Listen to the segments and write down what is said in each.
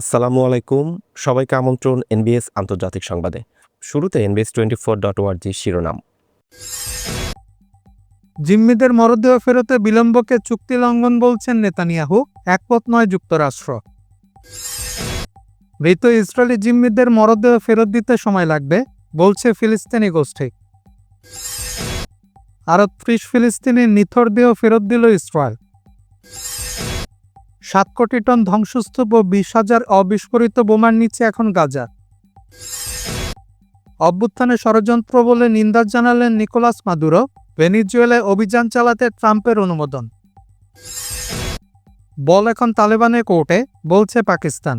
আসসালামু আলাইকুম। সবাইকে আমন্ত্রণ এনবিএস আন্তর্জাতিক সংবাদে। শুরুতে এনবিএস টোয়েন্টি ফোর ডট ওয়ার্জি শিরোনাম। জিম্মিদের মরদেহ ফেরতে বিলম্বকে চুক্তি লঙ্ঘন বলছেন নেতানিয়াহু একপথ নয় যুক্তরাষ্ট্র। মৃত ইসরায়েলি জিম্মিদের মরদেহ ফেরত দিতে সময় লাগবে, বলছে ফিলিস্তিনি গোষ্ঠী। আরও ত্রিশ ফিলিস্তিনি নিথর দেহ ফেরত দিল ইসরায়েল। সাত কোটি টন ধ্বংসস্তূপ ও বিশ হাজার অবিস্ফোরিত বোমার নিচে এখন গাজা। অভ্যুত্থানে ষড়যন্ত্র বলে নিন্দা জানালেন নিকোলাস মাদুরো, ভেনিজুয়েলায় অভিযান চালাতে ট্রাম্পের অনুমোদন। বল এখন তালেবানের কোর্টে, বলছে পাকিস্তান।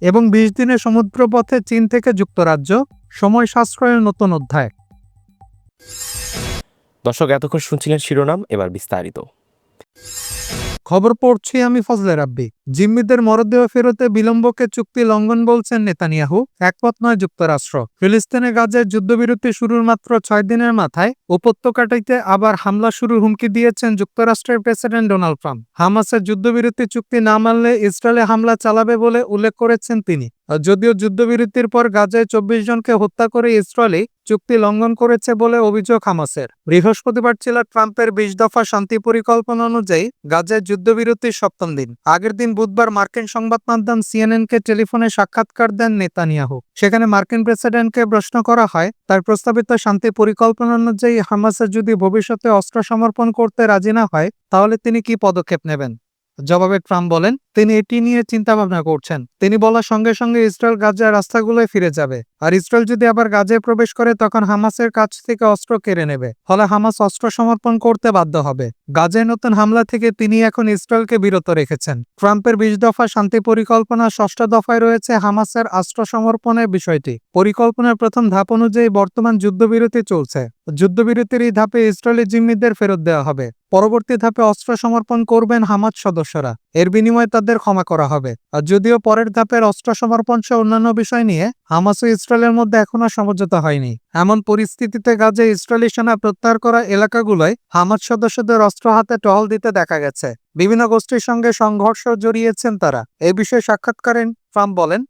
এবং বিশ দিনের সমুদ্রপথে চীন থেকে যুক্তরাজ্য, সময় সাশ্রয়ের নতুন অধ্যায়। দর্শক, এতক্ষণ শুনছিলেন শিরোনাম, এবার বিস্তারিত। খবর পড়ছি আমি ফজলে রাব্বি। জিম্মিদের মরদেহ ফেরতে বিলম্বকে চুক্তি লঙ্ঘন বলছেন নেতানিয়াহু। একমত নয় যুক্তরাষ্ট্র। ফিলিস্তিনে গাজের যুদ্ধবিরতি শুরুর মাত্র ছয় দিনের মাথায় উপত্যকাটাইতে আবার হামলা শুরুর হুমকি দিয়েছেন যুক্তরাষ্ট্রের প্রেসিডেন্ট ডোনাল্ড ট্রাম্প। হামাসের যুদ্ধবিরতি চুক্তি না মানলে ইসরায়েলে হামলা চালাবে বলে উল্লেখ করেছেন তিনি। যদিও যুদ্ধবিরতির পর গাজায় চব্বিশ জনকে হত্যা করে ইসরায়েলি চুক্তি লঙ্ঘন করেছে বলে অভিযোগ হামাসের। বৃহস্পতিবার ছিল ট্রাম্পের বিশ দফা শান্তি পরিকল্পনা অনুযায়ী গাজায় যুদ্ধবিরতির সপ্তম দিন। আগের দিন বুধবার মার্কিন সংবাদ মাধ্যম সিএনএনকে টেলিফোনে সাক্ষাৎকার দেন নেতানিয়াহু। সেখানে মার্কিন প্রেসিডেন্টকে প্রশ্ন করা হয়, তার প্রস্তাবিত শান্তি পরিকল্পনা অনুযায়ী হামাসের যদি ভবিষ্যতে অস্ত্র সমর্পণ করতে রাজি না হয়, তাহলে তিনি কি পদক্ষেপ নেবেন? জবাবে ট্রাম্প বলেন, তিনি এটি নিয়ে চিন্তা ভাবনা করছেন। তিনি বলার সঙ্গে সঙ্গে ইসরায়েল গাজার রাস্তাগুলোয় ফিরে যাবে। আর ইসরায়েল যদি আবার গাজে প্রবেশ করে, তখন হামাসের কাছ থেকে অস্ত্র কেড়ে নেবে। ফলে হামাস অস্ত্র সমর্পণ করতে বাধ্য হবে। গাজায় নতুন হামলা থেকে তিনি এখন ইসরায়েলকে বিরত রেখেছেন। ট্রাম্পের বিশ দফা শান্তি পরিকল্পনা ষষ্ঠ দফায় রয়েছে হামাসের অস্ত্র সমর্পণের বিষয়টি। পরিকল্পনার প্রথম ধাপ অনুযায়ী বর্তমান যুদ্ধবিরতি চলছে। যুদ্ধবিরতির এই ধাপে ইসরায়েলি জিম্মিদের ফেরত দেওয়া হবে। পরবর্তী ধাপে অস্ত্র সমর্পণ করবেন হামাজ সদস্যরা। এর বিনিময়ে তাদের ক্ষমা করা হবে। আর যদিও পরের ধাপের অস্ত্র সমর্পণ সহ অন্যান্য বিষয় নিয়ে, হামাস ও ইসরায়েলের মধ্যে এখনও সমঝোতা হয়নি। এমন পরিস্থিতিতে গাজে ইসরায়েলি সেনা প্রত্যাহার করা এলাকাগুলোয় হামাস সদস্যদের অস্ত্র হাতে টহল দিতে দেখা গেছে। বিভিন্ন গোষ্ঠীর সঙ্গে সংঘর্ষ জড়িয়েছেন তারা। এ বিষয়ে সাক্ষাৎকারে ট্রাম্প বলেন,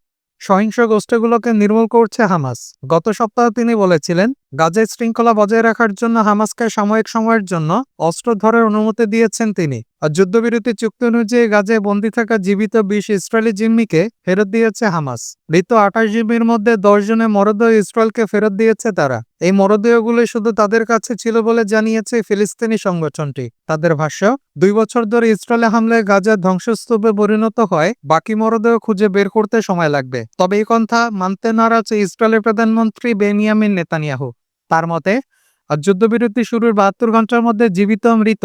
সহিংস গোষ্ঠীগুলোকে নির্মূল করছে হামাস। গত সপ্তাহে তিনি বলেছিলেন গাজায় শৃঙ্খলা বজায় রাখার জন্য হামাসকে সাময়িক সময়ের জন্য অস্ত্র ধরার অনুমতি দিয়েছেন তিনি। আর যুদ্ধবিরতি চুক্তি অনুযায়ী গাজায় বন্দী থাকা জীবিত বিশ ইসরায়েলি জিম্মিকে ফেরত দিয়েছে হামাস। মৃত আঠাশ জিম্মির মধ্যে দশ জনের মরদেহ ইসরায়েলকে ফেরত দিয়েছে তারা। এই মরদেহগুলি শুধু তাদের কাছে ছিল বলে জানিয়েছে ফিলিস্তিনি সংগঠনটি। তাদের ভাষ্য, দুই বছর ধরে ইসরায়েলে হামলায় গাজার ধ্বংসস্তূপে পরিণত হয়, বাকি মরদেহ খুঁজে বের করতে সময় লাগবে। তবে এই কথা মানতে নারাজ ইসরায়েলের প্রধানমন্ত্রী বেনিয়ামিন নেতানিয়াহু। তার মতে যুদ্ধবিরতি শুরুর বাহাত্তর ঘণ্টার মধ্যে জীবিত মৃত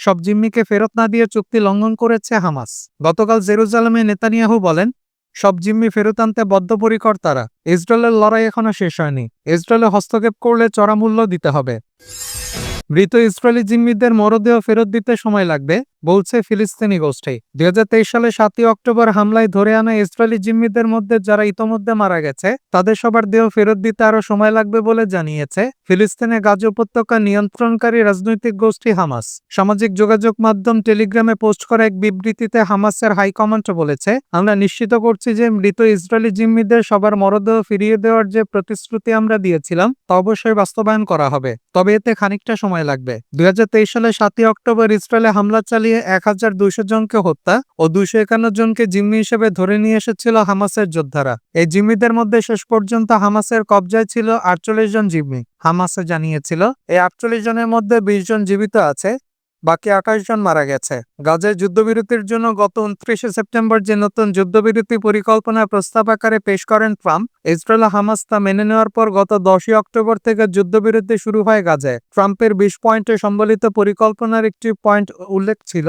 সব জিম্মিকে ফেরত না দিয়ে চুক্তি লঙ্ঘন করেছে হামাস। গতকাল জেরুজালেমে নেতানিয়াহু বলেন, সব জিম্মি ফেরত আনতে বদ্ধপরিকর তারা ইসরায়েলের লড়াই এখনও শেষ হয়নি। ইসরায়েলে হস্তক্ষেপ করলে চড়া মূল্য দিতে হবে। মৃত ইসরায়েলি জিম্মিদের মরদেহ ফেরত দিতে সময় লাগবে। বলছে ফিলিস্তিনি গোষ্ঠী। দুই হাজার তেইশ সালে সাতই অক্টোবর হামলায় ধরে আনা ইসরায়েলি জিম্মিদের মধ্যে যারা ইতোমধ্যে মারা গেছে, তাদের সবার দেহ ফেরত দিতে আরও সময় লাগবে বলে জানিয়েছে ফিলিস্তিনে গাজ উপত্যকা নিয়ন্ত্রণকারী রাজনৈতিক গোষ্ঠী হামাস। সামাজিক যোগাযোগ মাধ্যম টেলিগ্রামে পোস্ট করা এক বিবৃতিতে হামাসের হাইকমান্ড বলেছে, আমরা নিশ্চিত করছি যে মৃত ইসরায়েলি জিম্মিদের সবার মরদেহ ফিরিয়ে দেওয়ার যে প্রতিশ্রুতি আমরা দিয়েছিলাম, তা অবশ্যই বাস্তবায়ন করা হবে। তবে এতে খানিকটা সময় লাগবে। দুই হাজার তেইশ সালে সাতই অক্টোবর ইসরায়েলে হামলা চালিয়ে এক হাজার দুইশো জনকে হত্যা ও দুইশো একান্ন জনকে জিম্মি হিসেবে ধরে নিয়ে এসেছিল হামাসের যোদ্ধারা। এই জিম্মিদের মধ্যে শেষ পর্যন্ত হামাসের কবজায় ছিল আটচল্লিশ জন জিম্মি। হামাসে জানিয়েছিল, এই আটচল্লিশ জনের মধ্যে বিশ জন জীবিত আছে বাকি আঠাশ জন মারা গেছে। গাজায় যুদ্ধবিরতির জন্য গত উনত্রিশে সেপ্টেম্বর যে নতুন যুদ্ধবিরতি পরিকল্পনা প্রস্তাব আকারে পেশ করেন ট্রাম্প, ইসরায়েল হামাস তা মেনে নেওয়ার পর গত দশই অক্টোবর থেকে যুদ্ধবিরতি শুরু হয় গাজায়। ট্রাম্পের বিশ পয়েন্টে সম্বলিত পরিকল্পনার একটি পয়েন্ট উল্লেখ ছিল,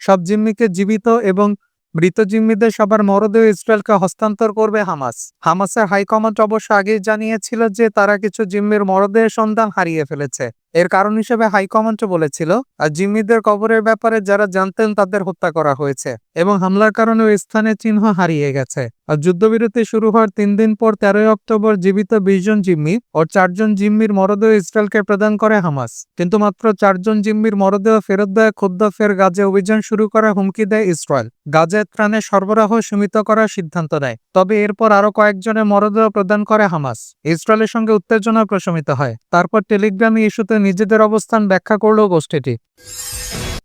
সব জিম্মিকে জীবিত এবং মৃত জিম্মিদের সবার মরদেহ ইসরায়েলকে হস্তান্তর করবে হামাস। হামাসের হাইকমান্ড অবশ্য আগেই জানিয়েছিল যে তারা কিছু জিম্মির মরদেহের সন্ধান হারিয়ে ফেলেছে। এর কারণ হিসেবে হাইকমান্ডও বলেছিল জিম্মিদের কবরের ব্যাপারে যারা জানতেন তাদের হত্যা করা হয়েছে, এবং হামলার কারণে ওই স্থানের চিহ্ন হারিয়ে গেছে। যুদ্ধবিরতি শুরু হওয়ার তিন দিন পর তেরোই অক্টোবর জীবিত বিশ জন জিম্মি ও চারজন জিম্মির মরদেহ ইসরায়েলকে প্রদান করে হামাস। কিন্তু মাত্র চারজন জিম্মির মরদেহ ফেরত দেয় ক্ষুদ্র ফের গাজে অভিযান শুরু করার হুমকি দেয় ইসরায়েল। গাজে ত্রাণে সরবরাহ সীমিত করার সিদ্ধান্ত নেয়, তবে এরপর আরও কয়েকজনের মরদেহ প্রদান করে হামাস। ইসরায়েলের সঙ্গে উত্তেজনা প্রশমিত হয়। তারপর টেলিগ্রামে ইস্যুতে নিজেদের অবস্থান ব্যাখ্যা করল গোষ্ঠীটি।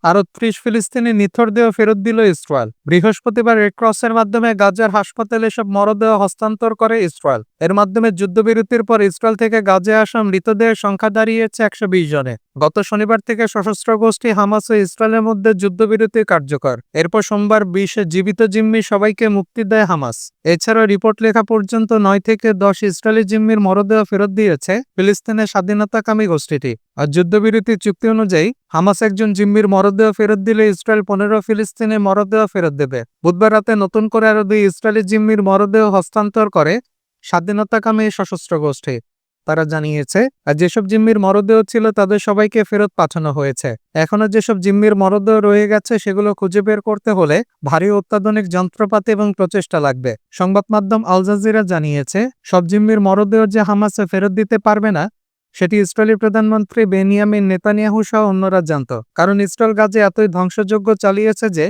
আরও ত্রিশ ফিলিস্তিনি নিথর দেহ ফেরত দিল ইসরায়েল। বৃহস্পতিবার রেড ক্রসের মাধ্যমে গাজার হাসপাতালে সব মরদেহ হস্তান্তর করে ইসরায়েল। এর মাধ্যমে যুদ্ধবিরতির পর ইসরায়েল থেকে গাজে আসা মৃতদেহের সংখ্যা দাঁড়িয়েছে একশো বিশ জনে। গত শনিবার থেকে সশস্ত্র গোষ্ঠী হামাস ও ইসরায়েলের মধ্যে যুদ্ধবিরতি কার্যকর। এরপর সোমবার বিশে জীবিত জিম্মি সবাইকে মুক্তি দেয় হামাস। এছাড়াও রিপোর্ট লেখা পর্যন্ত নয় থেকে দশ ইসরায়েলি জিম্মির মরদেহ ফেরত দিয়েছে ফিলিস্তিনের স্বাধীনতাকামী গোষ্ঠীটি। আর যুদ্ধবিরতি চুক্তি অনুযায়ী হামাস একজন জিম্মির মরদেহ ফেরত দিলে ইসরায়েল পনেরো ফিলিস্তিনে মরদেহ ফেরত দেবে। বুধবার রাতে নতুন করে আরও দুই ইসরায়েলি জিম্মির মরদেহ হস্তান্তর করে স্বাধীনতাকামী সশস্ত্র গোষ্ঠী। তারা জানিয়েছে, আর যেসব জিম্মির মরদেহ ছিল, তাদের সবাইকে ফেরত পাঠানো হয়েছে। এখনও যেসব জিম্মির মরদেহ রয়ে গেছে, সেগুলো খুঁজে বের করতে হলে ভারী অত্যাধুনিক যন্ত্রপাতি এবং প্রচেষ্টা লাগবে। সংবাদ মাধ্যম আল জাজিরা জানিয়েছে, সব জিম্মির মরদেহ যে হামাসে ফেরত দিতে পারবে না, সেটি ইসরায়েলি প্রধানমন্ত্রী বেনিয়ামিন নেতানিয়াহু সহ অন্যরা জানত। কারণ ইসরায়েল গাজে এতই ধ্বংসযজ্ঞ চালিয়েছে যে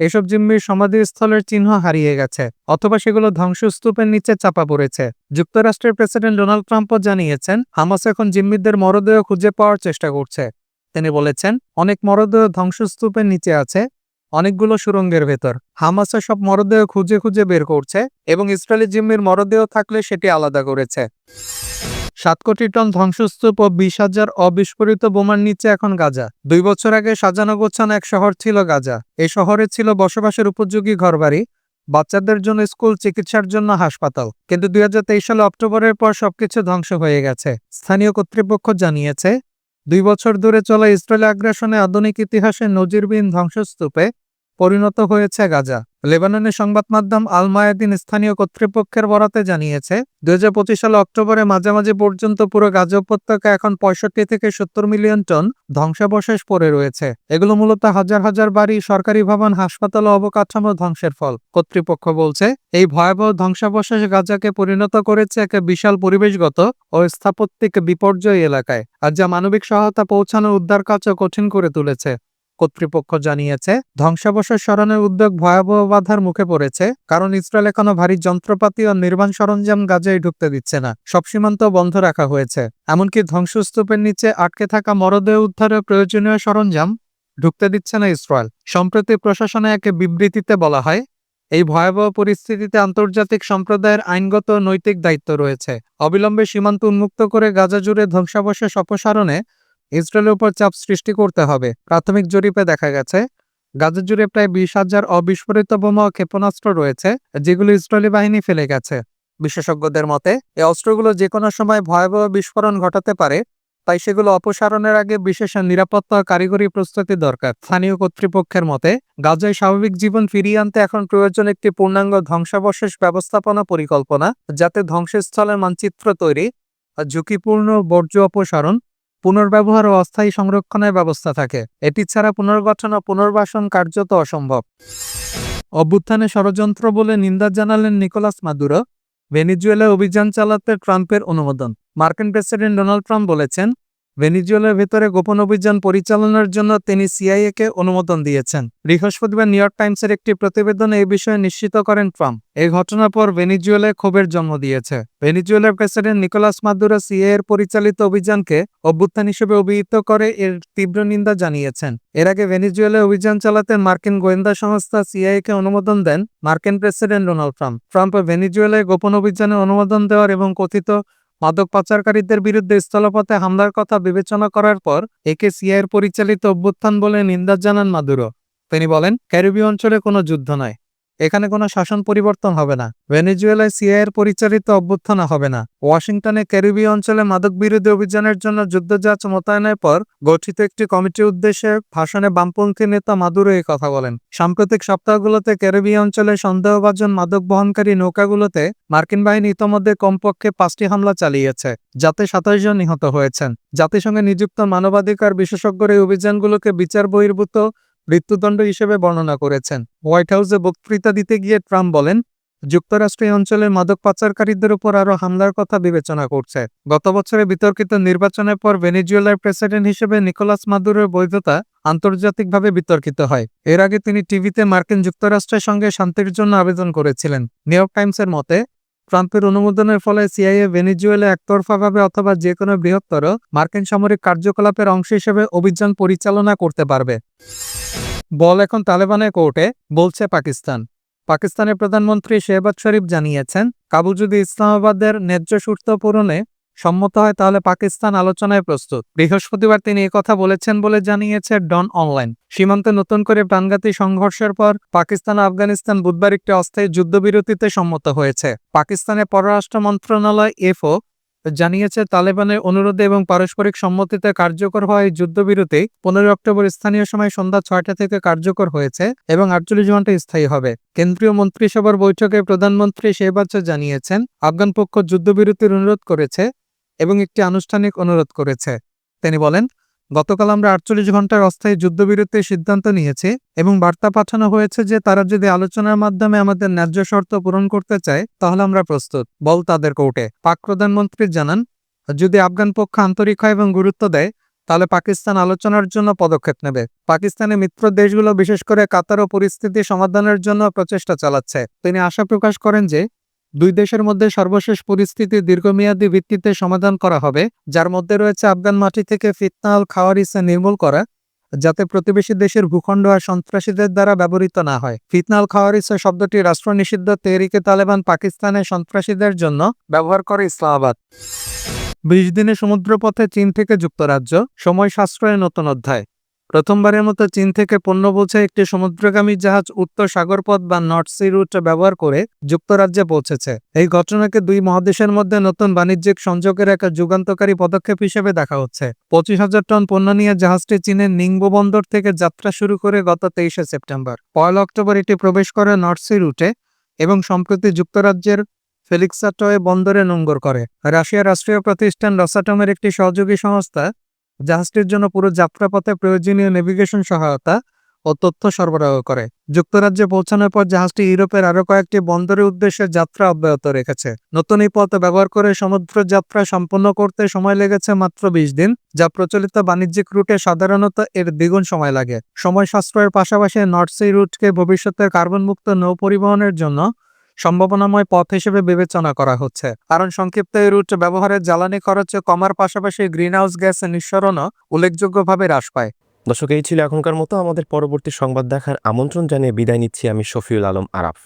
এসব জিম্মির সমাধিস্থলের চিহ্ন হারিয়ে গেছে, অথবা সেগুলো ধ্বংসস্তূপের নিচে চাপা পড়েছে। যুক্তরাষ্ট্রের প্রেসিডেন্ট ডোনাল্ড ট্রাম্পও জানিয়েছেন, হামাস এখন জিম্মিদের মরদেহ খুঁজে পাওয়ার চেষ্টা করছে। তিনি বলেছেন, অনেক মরদেহ ধ্বংসস্তূপের নিচে আছে, অনেকগুলো সুরঙ্গের ভেতর। হামাসের সব মরদেহ খুঁজে খুঁজে বের করছে এবং ইসরায়েলি জিম্মির মরদেহ থাকলে সেটি আলাদা করেছে। সাত কোটি টন ধ্বংসস্তূপ ও বিশ হাজার অবিস্ফোরিত বোমার নিচে এখন গাজা। দুই বছর আগে সাজানো গোছানো এক শহর ছিল গাজা। এ শহরে ছিল বসবাসের উপযোগী ঘরবাড়ি, বাচ্চাদের জন্য স্কুল, চিকিৎসার জন্য হাসপাতাল। কিন্তু দুই হাজার তেইশ সালে অক্টোবরের পর সবকিছু ধ্বংস হয়ে গেছে, স্থানীয় কর্তৃপক্ষ জানিয়েছে। দুই বছর ধরে চলা ইসরায়েল আগ্রাসনে আধুনিক ইতিহাসে নজিরবিহীন ধ্বংসস্তূপে পরিণত হয়েছে গাজা। লেবাননের সংবাদ মাধ্যম আল মায়াদিন স্থানীয় কর্তৃপক্ষের বরাতে জানিয়েছে, দুই হাজার পঁচিশ সালে অক্টোবরে মাঝামাঝি পর্যন্ত পুরো গাজা উপত্যকা এখন পঁয়ষট্টি থেকে সত্তর মিলিয়ন টন ধ্বংসাবশেষ পড়ে রয়েছে। এগুলো মূলত হাজার হাজার বাড়ি, সরকারি ভবন, হাসপাতাল ও অবকাঠামো ধ্বংসের ফল। কর্তৃপক্ষ বলছে, এই ভয়াবহ ধ্বংসাবশেষ গাজাকে পরিণত করেছে এক বিশাল পরিবেশগত ও স্থাপত্যিক বিপর্যয় এলাকায়, আর যা মানবিক সহায়তা পৌঁছানোর উদ্ধার কাজও কঠিন করে তুলেছে। কর্তৃপক্ষ জানিয়েছে, ধ্বংসাবশেষ সরানোর উদ্যোগ ভয়াবহ বাধার মুখে পড়েছে, কারণ ইসরায়েল এখনও ভারী যন্ত্রপাতি ও নির্মাণ সরঞ্জাম গাজায় ঢুকতে দিচ্ছে না, সব সীমান্ত বন্ধ রাখা হয়েছে। এমনকি ধ্বংসস্তূপের নিচে আটকে থাকা মরদেহ উদ্ধারের প্রয়োজনীয় সরঞ্জাম ঢুকতে দিচ্ছে না ইসরায়েল। সম্প্রতি প্রশাসনে এক বিবৃতিতে বলা হয়, এই ভয়াবহ পরিস্থিতিতে আন্তর্জাতিক সম্প্রদায়ের আইনগত নৈতিক দায়িত্ব রয়েছে। অবিলম্বে সীমান্ত উন্মুক্ত করে গাজা জুড়ে ধ্বংসাবশেষ অপসারণে ইসরায়েলের উপর চাপ সৃষ্টি করতে হবে। প্রাথমিক জরিপে দেখা গেছে, গাজা জুড়ে প্রায় বিশ হাজার অবিস্ফোরিত বোমা ও ক্ষেপণাস্ত্র রয়েছে, যেগুলো ইসরায়েলি বাহিনী ফেলে গেছে। বিশেষজ্ঞদের মতে, এই অস্ত্রগুলো যে কোনো সময় ভয়াবহ বিস্ফোরণ ঘটাতে পারে, তাই সেগুলো অপসারণের আগে বিশেষ নিরাপত্তা কারিগরি প্রস্তুতি দরকার। স্থানীয় কর্তৃপক্ষের মতে, গাজায় স্বাভাবিক জীবন ফিরিয়ে আনতে এখন প্রয়োজন একটি পূর্ণাঙ্গ ধ্বংসাবশেষ ব্যবস্থাপনা পরিকল্পনা, যাতে ধ্বংসস্থলের মানচিত্র তৈরি, ঝুঁকিপূর্ণ বর্জ্য অপসারণ পুনর্ব্যবহার ও অস্থায়ী সংরক্ষণের ব্যবস্থা থাকে। এটি ছাড়া পুনর্গঠন ও পুনর্বাসন কার্যত অসম্ভব। অভ্যুত্থানে ষড়যন্ত্র বলে নিন্দা জানালেন নিকোলাস মাদুরো। ভেনিজুয়েলায় অভিযান চালাতে ট্রাম্পের অনুমোদন। মার্কিন প্রেসিডেন্ট ডোনাল্ড ট্রাম্প বলেছেন ভেনিজুয়েলার ভেতরে গোপন অভিযান পরিচালনার জন্য তিনি সিআইএ কে অনুমোদন দিয়েছেন। বৃহস্পতিবার নিউ ইয়র্ক টাইমসের একটি প্রতিবেদনে এই বিষয়ে নিশ্চিত করেন ট্রাম্প। এই ঘটনার পর ভেনিজুয়েলায় ক্ষোভের জন্ম দিয়েছে। ভেনিজুয়েলার প্রেসিডেন্ট নিকোলাস মাদুরো সিএ এর পরিচালিত অভিযানকে অভ্যুত্থান হিসেবে অভিহিত করে এর তীব্র নিন্দা জানিয়েছেন। এর আগে ভেনিজুয়েলায় অভিযান চালাতে মার্কিন গোয়েন্দা সংস্থা সিআইএ কে অনুমোদন দেন মার্কিন প্রেসিডেন্ট ডোনাল্ড ট্রাম্প। ট্রাম্প ভেনিজুয়েলায় গোপন অভিযানে অনুমোদন দেওয়ার এবং কথিত মাদক পাচারকারীদের বিরুদ্ধে স্থলপথে হামলার কথা বিবেচনা করার পর একে সিআইয়ের পরিচালিত অভ্যুত্থান বলে নিন্দা জানান মাদুরো। তিনি বলেন, ক্যারিবীয় অঞ্চলে কোনো যুদ্ধ নয়। এখানে কোনো শাসন পরিবর্তন হবে না। ভেনেজুয়েলায় সিআইয়ের পরিচালিত অভ্যুত্থান হবে না। ওয়াশিংটনে ক্যারিবীয় অঞ্চলে মাদক বিরোধী অভিযানের জন্য যুদ্ধজাহাজ মোতায়েনের পর গঠিত একটি কমিটির উদ্দেশ্যে ভাষণে বামপন্থী নেতা মাদুরো এই কথা বলেন। সাম্প্রতিক সপ্তাহগুলোতে ক্যারিবীয় অঞ্চলে সন্দেহভাজন মাদক বহনকারী নৌকাগুলোতে মার্কিন বাহিনী ইতোমধ্যে কমপক্ষে পাঁচটি হামলা চালিয়েছে, যাতে সাতাশ জন নিহত হয়েছেন। জাতিসংঘে নিযুক্ত মানবাধিকার বিশেষজ্ঞরা এই অভিযানগুলোকে বিচার বহির্ভূত মৃত্যুদণ্ড হিসেবে বর্ণনা করেছেন। হোয়াইট হাউসে বক্তৃতা দিতে গিয়ে ট্রাম্প বলেন, যুক্তরাষ্ট্র এই অঞ্চলের মাদক পাচারকারীদের উপর আরও হামলার কথা বিবেচনা করছে। গত বছরে বিতর্কিত নির্বাচনের পর ভেনেজুয়েলার প্রেসিডেন্ট হিসেবে নিকোলাস মাদুরের বৈধতা আন্তর্জাতিকভাবে বিতর্কিত হয়। এর আগে তিনি টিভিতে মার্কিন যুক্তরাষ্ট্রের সঙ্গে শান্তির জন্য আবেদন করেছিলেন। নিউ ইয়র্ক টাইমসের মতে, ট্রাম্পের অনুমোদনের ফলে সিআইএ ভেনেজুয়েলা একতরফাভাবে অথবা যে কোনো বৃহত্তর মার্কিন সামরিক কার্যকলাপের অংশ হিসেবে অভিযান পরিচালনা করতে পারবে। বল এখন তালেবানের কোর্টে, বলছে পাকিস্তান। পাকিস্তানের প্রধানমন্ত্রী শেহবাজ শরীফ জানিয়েছেন, কাবুল যদি ইসলামাবাদের ন্যায্য সুস্থ পূরণে সম্মত হয়, তাহলে পাকিস্তান আলোচনায় প্রস্তুত। বৃহস্পতিবার তিনি কথা বলেছেন বলে জানিয়েছে ডন অনলাইন। সীমান্তে নতুন করে প্রাণঘাতী সংঘর্ষের পর পাকিস্তান আফগানিস্তান বুধবার একটি অস্থায়ী যুদ্ধবিরতিতে সম্মত হয়েছে। পাকিস্তানের পররাষ্ট্র মন্ত্রণালয় এফও জানিয়েছে, তালেবানের অনুরোধে এবং পারস্পরিক সম্মতিতে কার্যকর হওয়া এই যুদ্ধবিরতি পনেরোই অক্টোবর স্থানীয় সময় সন্ধ্যা ছয়টা থেকে কার্যকর হয়েছে এবং আটচল্লিশ ঘণ্টা স্থায়ী হবে। কেন্দ্রীয় মন্ত্রিসভার বৈঠকে প্রধানমন্ত্রী শেহবাজ জানিয়েছেন, আফগান পক্ষ যুদ্ধবিরতির অনুরোধ করেছে এবং একটি আনুষ্ঠানিক অনুরোধ করেছে। তিনি বলেন গতকাল আমরা আটচল্লিশ ঘণ্টার অস্থায়ী যুদ্ধবিরতির সিদ্ধান্ত নিয়েছি এবং বার্তা পাঠানো হয়েছে যে তারা যদি আলোচনার মাধ্যমে আমাদের ন্যায্য শর্ত পূরণ করতে চায়, তাহলে আমরা প্রস্তুত। বল তাদের কোর্টে। পাক প্রধানমন্ত্রী জানান, যদি আফগান পক্ষ আন্তরিক হয় এবং গুরুত্ব দেয়, তাহলে পাকিস্তান আলোচনার জন্য পদক্ষেপ নেবে। পাকিস্তানের মিত্র দেশগুলো বিশেষ করে কাতার ও পরিস্থিতি সমাধানের জন্য প্রচেষ্টা চালাচ্ছে। তিনি আশা প্রকাশ করেন যে দুই দেশের মধ্যে সর্বশেষ পরিস্থিতি দীর্ঘমেয়াদী ভিত্তিতে সমাধান করা হবে, যার মধ্যে রয়েছে আফগান মাটি থেকে ফিতনাল খাওয়ারিসা নির্মূল করা, যাতে প্রতিবেশী দেশের ভূখণ্ড আর সন্ত্রাসীদের দ্বারা ব্যবহৃত না হয়। ফিতনাল খাওয়ারিসা শব্দটি রাষ্ট্র নিষিদ্ধ তেহরিকে তালেবান পাকিস্তানের সন্ত্রাসীদের জন্য ব্যবহার করে ইসলামাবাদ। বিশ দিনে সমুদ্রপথে চীন থেকে যুক্তরাজ্য। সময় সাশ্রয়ের নতুন অধ্যায়। প্রথমবারের মতো চীন থেকে পণ্য বোঝাই একটি সমুদ্রগামী জাহাজ উত্তর সাগরপথ বা নর্থ সি রুট ব্যবহার করে যুক্তরাজ্যে পৌঁছেছে। এই ঘটনাকে দুই মহাদেশের মধ্যে নতুন বাণিজ্যিক সংযোগের একটা যুগান্তকারী পদক্ষেপ হিসেবে দেখা হচ্ছে। পঁচিশ হাজার টন পণ্য নিয়ে জাহাজটি চীনের নিংবো বন্দর থেকে যাত্রা শুরু করে গত তেইশে সেপ্টেম্বর। পয়লা অক্টোবর এটি প্রবেশ করে নর্থ সি রুটে এবং সম্প্রতি যুক্তরাজ্যের ফেলিক্সাটয়ে বন্দরে নোঙ্গর করে। রাশিয়ার রাষ্ট্রীয় প্রতিষ্ঠান রসাটমের একটি সহযোগী সংস্থা জাহাজটির জন্য পুরো যাত্রাপথে প্রয়োজনীয় নেভিগেশন সহায়তা ও তথ্য সরবরাহ করে। যুক্তরাজ্যে পৌঁছানোর পর জাহাজটি ইউরোপের আরও কয়েকটি বন্দরের উদ্দেশ্যে যাত্রা অব্যাহত রেখেছে। নতুন এই পথ ব্যবহার করে সমুদ্র যাত্রা সম্পন্ন করতে সময় লেগেছে মাত্র বিশ দিন, যা প্রচলিত বাণিজ্যিক রুটে সাধারণত এর দ্বিগুণ সময় লাগে। সময় সাশ্রয়ের পাশাপাশি নর্থ সি রুটকে ভবিষ্যতের কার্বনমুক্ত নৌ পরিবহনের জন্য সম্ভাবনাময় পথ হিসেবে বিবেচনা করা হচ্ছে। কারণ সংক্ষিপ্ত এই রুট ব্যবহারের জ্বালানি খরচে কমার পাশাপাশি গ্রিনহাউস গ্যাস নিঃসরণও উল্লেখযোগ্যভাবে হ্রাস পায়। দর্শক, এই ছিল এখনকার মতো। আমাদের পরবর্তী সংবাদ দেখার আমন্ত্রণ জানিয়ে বিদায় নিচ্ছি আমি শফিউল আলম আরাফ।